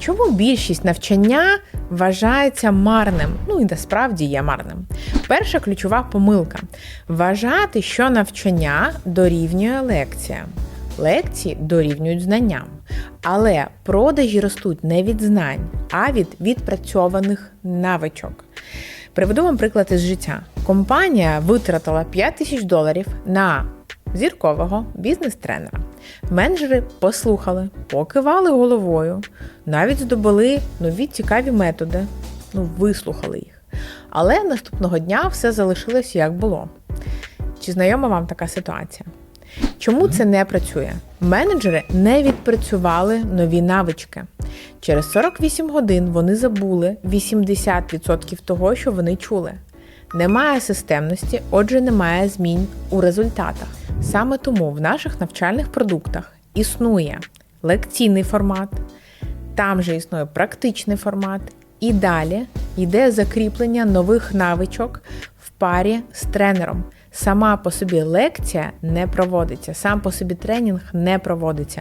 Чому більшість навчання вважається марним? Ну і насправді є марним. Перша ключова помилка вважати, що навчання дорівнює лекціям. Лекції дорівнюють знанням. Але продажі ростуть не від знань, а від відпрацьованих навичок. Приведу вам приклад із життя. Компанія витратила 5 тисяч доларів на зіркового бізнес-тренера. Менеджери послухали, покивали головою, навіть здобули нові цікаві методи, ну, вислухали їх. Але наступного дня все залишилось як було. Чи знайома вам така ситуація? Чому це не працює? Менеджери не відпрацювали нові навички. Через 48 годин вони забули 80% того, що вони чули. Немає системності, отже, немає змін у результатах. Саме тому в наших навчальних продуктах існує лекційний формат, там же існує практичний формат, і далі йде закріплення нових навичок в парі з тренером. Сама по собі лекція не проводиться, сам по собі тренінг не проводиться.